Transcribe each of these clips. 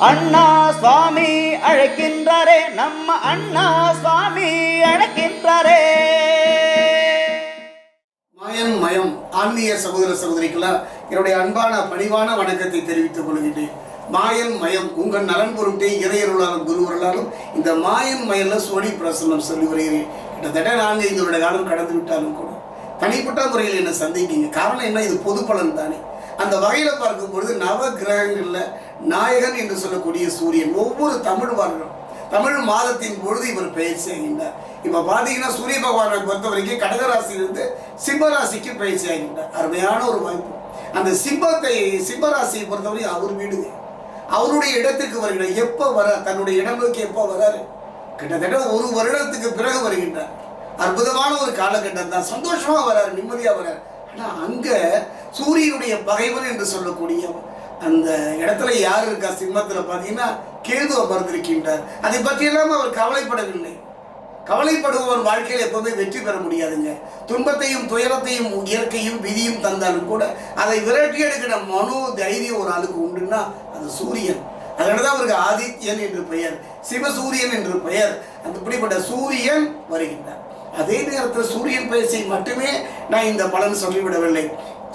அண்ணா சுவாமி அழைக்கின்றாரே நம்ம அண்ணா சுவாமி அழைக்கின்றாரே. மயம் மயம். ஆன்மீக சகோதர சகோதரிக்கெல்லாம் என்னுடைய அன்பான பணிவான வணக்கத்தை தெரிவித்துக் கொள்கின்றேன். மாயன் மயம். உங்கள் நலன் பொருட்டே இறையருளாலும் குருவர்களாலும் இந்த மாயன் மயல்ல சோழி பிரசனம் சொல்லி வருகிறேன். கிட்டத்தட்ட நான்கு ஐந்து வருட காலம் கடந்து விட்டாலும் கூட. தனிப்பட்ட முறையில் என்ன சந்திக்கீங்க. காரணம் என்ன? இது பொது பலன் தானே. அந்த வகையில் பார்க்கும் பொழுது நவ கிரகங்களில் நாயகன் என்று சொல்லக்கூடிய சூரியன் ஒவ்வொரு தமிழ் வருடம் தமிழ் மாதத்தின் பொழுது இவர் பெயர் செய்கின்றார். இப்ப பாத்தீங்கன்னா சூரிய பகவானை பொறுத்த வரைக்கும் கடகராசியிலிருந்து சிம்மராசிக்கு பெயர் செய்கின்றார். அருமையான ஒரு வாய்ப்பு. அந்த சிம்மத்தை சிம்மராசியை பொறுத்தவரை அவர் வீடு அவருடைய இடத்துக்கு வருகிறார் எப்போ வர தன்னுடைய இடம் நோக்கி எப்போ வராரு? கிட்டத்தட்ட ஒரு வருடத்துக்கு பிறகு வருகின்றார். அற்புதமான ஒரு காலகட்டம் தான். சந்தோஷமா வராரு நிம்மதியா வராரு. ஆனால் அங்கே சூரியனுடைய பகைவன் என்று சொல்லக்கூடிய அந்த இடத்துல யார் இருக்கா சிம்மத்தில் பார்த்தீங்கன்னா கேது அமர்ந்திருக்கின்றார் அதை பற்றியெல்லாம் அவர் கவலைப்படவில்லை. கவலைப்படுபவன் வாழ்க்கையில் எப்பவுமே வெற்றி பெற முடியாதுங்க. துன்பத்தையும் துயரத்தையும் இயற்கையும் விதியும் தந்தாலும் கூட அதை விரட்டி எடுக்கிற மனோ தைரியம் ஒரு ஆளுக்கு உண்டுன்னா அது சூரியன். அதனால தான் அவருக்கு ஆதித்யன் என்று பெயர் சிவசூரியன் என்று பெயர். அந்த இப்படிப்பட்ட சூரியன் வருகின்றார். அதே நேரத்தில் சூரியன் பயிற்சியை மட்டுமே நான் இந்த பலன் சொல்லிவிடவில்லை.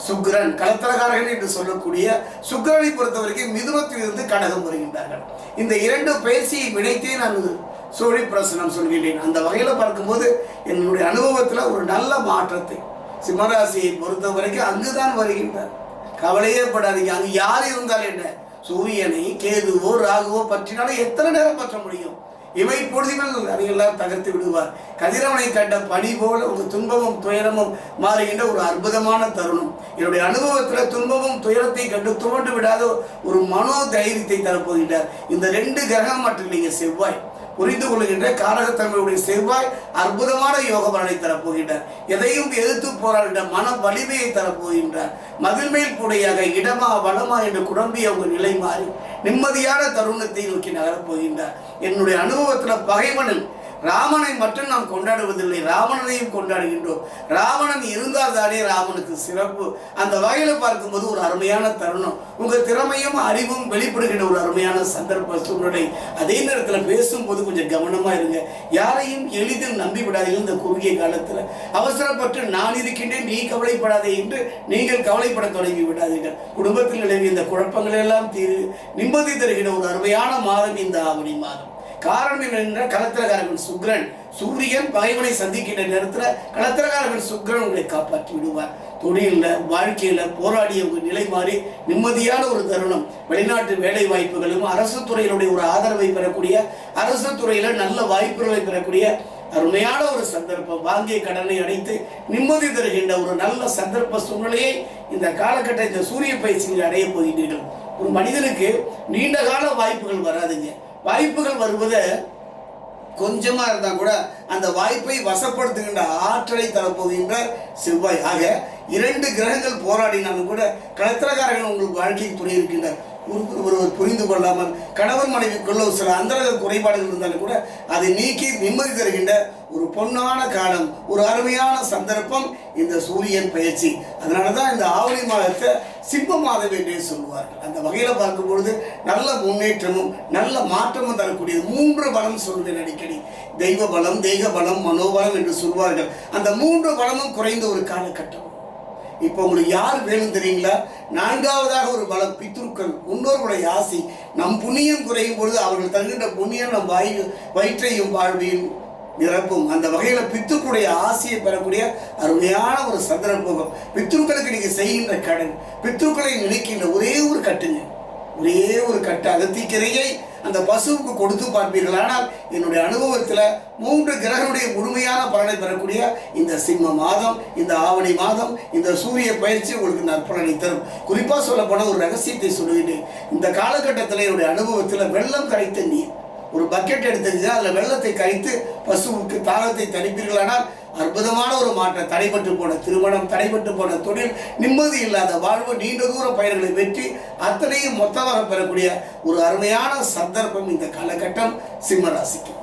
சுக்ரன் கலத்தரகாரகன் என்று சொல்லக்கூடிய சுக்ரனை பொறுத்த வரைக்கும் மிதுனத்திலிருந்து கடகம் வருகின்றார்கள். இந்த இரண்டு பயிற்சியை இணைத்தே நான் சூழி பிரசனம் சொல்கின்றேன். அந்த வகையில் பார்க்கும்போது என்னுடைய அனுபவத்தில் ஒரு நல்ல மாற்றத்தை சிம்மராசியை பொறுத்த வரைக்கும் அங்குதான் வருகின்றார். கவலையே படாதீங்க. அங்கு யார் இருந்தால் என்ன? சூரியனை கேதுவோ ராகுவோ பற்றினாலும் எத்தனை நேரம் பற்ற முடியும்? இவை பொழுதினால் அதையெல்லாம் தகர்த்து விடுவார். கதிரவனை கண்ட பணி போல உங்கள் துன்பமும் துயரமும் மாறுகின்ற ஒரு அற்புதமான தருணம். என்னுடைய அனுபவத்தில் துன்பமும் துயரத்தை கண்டு துவண்டு விடாத ஒரு மனோ தைரியத்தை தரப்போகின்றார். இந்த ரெண்டு கிரகம் மற்றும் நீங்கள் செவ்வாய். புரிந்து கொள்கின்ற காரகத்தன்மையுடைய செவ்வாய் அற்புதமான யோக பலனை தரப்போகின்றார். எதையும் எதிர்த்து போராடுகின்ற மன வலிமையை தரப்போகின்றார். மதில்மேல் கூடையாக இடமா வளமா என்று குழம்பிய அவங்க நிலை மாறி நிம்மதியான தருணத்தை நோக்கி நகரப் போகின்றார். என்னுடைய அனுபவத்தில் பகைவனில் ராமனை மட்டும் நாம் கொண்டாடுவதில்லை ராவணனையும் கொண்டாடுகின்றோம். ராவணன் இருந்தால் தானே ராமனுக்கு சிறப்பு. அந்த வகையில் பார்க்கும்போது ஒரு அருமையான தருணம். உங்க திறமையும் அறிவும் வெளிப்படுகின்ற ஒரு அருமையான சந்தர்ப்ப சூழ்நிலை. அதே நேரத்தில் பேசும்போது கொஞ்சம் கவனமா இருங்க. யாரையும் எளிதில் நம்பி விடாதீர்கள் இந்த குறுகிய காலத்தில். அவசரப்பட்டு நான் இருக்கின்றேன் நீ கவலைப்படாதே என்று நீங்கள் கவலைப்பட தொடங்கி விடாதீர்கள். குடும்பத்தில் நிலவிய இந்த குழப்பங்கள் எல்லாம் தீரு. நிம்மதி தருகிற ஒரு அருமையான மாதம் இந்த ஆவணி மாதம். காரணம் என்னென்ன கலத்திரகாரகன் சுக்ரன் சூரியன் பகைவனை சந்திக்கின்ற நேரத்தில் கலத்திரகாரகன் சுக்ரன் உங்களை காப்பாற்றி விடுவார். தொழிலில் வாழ்க்கையில் போராடிய ஒரு நிலை மாறி நிம்மதியான ஒரு தருணம். வெளிநாட்டு வேலை வாய்ப்புகளும் அரசு துறையினுடைய ஒரு ஆதரவை பெறக்கூடிய அரசு துறையில் நல்ல வாய்ப்புகளை பெறக்கூடிய அருமையான ஒரு சந்தர்ப்பம். வாங்கிய கடனை அடைத்து நிம்மதி தருகின்ற ஒரு நல்ல சந்தர்ப்ப சூழ்நிலையை இந்த காலகட்ட இந்த சூரிய பயிற்சியில் அடைய போகின்றீர்கள். ஒரு மனிதனுக்கு நீண்ட கால வாய்ப்புகள் வராதுங்க. வாய்ப்புகள் வருவது கொஞ்சமாக இருந்தால் கூட அந்த வாய்ப்பை வசப்படுத்துகின்ற ஆற்றலை தரப்போகின்ற செவ்வாய் ஆக இரண்டு கிரகங்கள் போராடினாலும் கூட கலத்திரக்காரர்கள் உங்களுக்கு வாழ்க்கைக்கு துணை இருக்கின்றார் ஒருவர் ஒருவர் புரிந்து கொள்ளாமல் கணவன் மனைவிக்குள்ள ஒரு சில அந்தரக குறைபாடுகள் இருந்தாலும் கூட அதை நீக்கி நிம்மதி தருகின்ற ஒரு பொன்னான காலம் ஒரு அருமையான சந்தர்ப்பம் இந்த சூரியன் பயிற்சி. அதனால தான் இந்த ஆவணி மாதத்தை சிம்ம மாதம் என்றே சொல்லுவார்கள். அந்த வகையில் பார்க்கும் பொழுது நல்ல முன்னேற்றமும் நல்ல மாற்றமும் தரக்கூடியது. மூன்று பலம் சொல்வேன் அடிக்கடி. தெய்வ பலம் தெய்வ பலம் மனோபலம் என்று சொல்வார்கள். அந்த மூன்று பலமும் குறைந்த ஒரு காலகட்டம். இப்போ உங்களுக்கு யார் வேணும் தெரியுங்களா? நான்காவதாக ஒரு பலம் பித்ருக்கள் முன்னோர்களுடைய ஆசி நம் புண்ணியம் குறையும் பொழுது அவர்கள் தருகின்ற புண்ணியம் நம் வாய் வயிற்றையும் வாழ்வையும் நிரப்பும். அந்த வகையில் பித்துக்களுடைய ஆசையை பெறக்கூடிய அருமையான ஒரு சந்தர்ப்பம் பித்ருக்களுக்கு நீங்கள் செய்கின்ற கடன் பித்ருக்களை நினைக்கின்ற ஒரே ஒரு கட்டுங்க. ஒரே ஒரு கட்டு அகத்திக்கரையை அந்த பசுவுக்கு கொடுத்து பார்ப்பீர்கள். ஆனால் என்னுடைய அனுபவத்தில் மூன்று கிரகனுடைய முழுமையான பலனை பெறக்கூடிய இந்த சிம்ம மாதம் இந்த ஆவணி மாதம் இந்த சூரிய பயிற்சி உங்களுக்கு நற்பலனை தரும். குறிப்பாக சொல்ல போனால் ஒரு ரகசியத்தை சொல்லுகின்றேன். இந்த காலகட்டத்தில் என்னுடைய அனுபவத்தில் வெள்ளம் கரைத்த நீர். ஒரு பக்கெட் எடுத்துக்கிச்சு அதில் வெள்ளத்தை கழித்து பசுவுக்கு தாகத்தை தணிப்பீர்களானால் அற்புதமான ஒரு மாற்றம். தடைபட்டு போன திருமணம் தடைபட்டு போன தொழில் நிம்மதி இல்லாத வாழ்வு நீண்ட தூர பயணங்களை வெற்றி அத்தனையும் மொத்தமாக பெறக்கூடிய ஒரு அருமையான சந்தர்ப்பம் இந்த காலகட்டம் சிம்மராசிக்கு